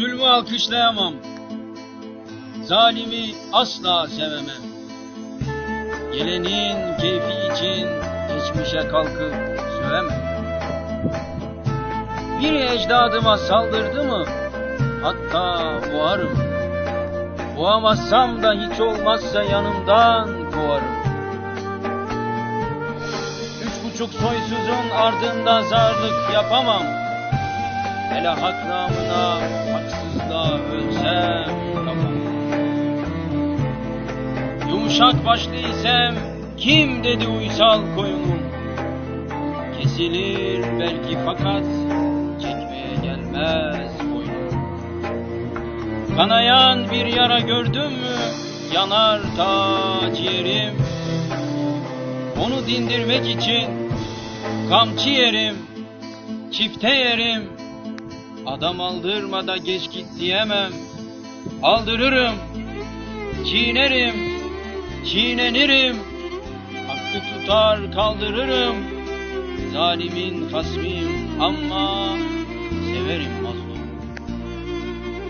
Zulmü alkışlayamam. Zalimi asla sevemem. Gelenin keyfi için geçmişe kalkıp sövemem. Biri ecdadıma saldırdı mı hatta boğarım. Boğamazsam da hiç olmazsa yanımdan kovarım. Üç buçuk soysuzun ardında zarlık yapamam. Hele hak namına haksızlığa Yumuşak başlıysam kim dedi uysal koyunum? Kesilir belki fakat çekmeye gelmez boynum. Kanayan bir yara gördüm mü yanar ta ciğerim. Onu dindirmek için kamçı yerim, çifte yerim. Adam aldırmada geç git diyemem. Aldırırım, çiğnerim, çiğnenirim. Hakkı tutar kaldırırım. Zalimin kasmıyım ama severim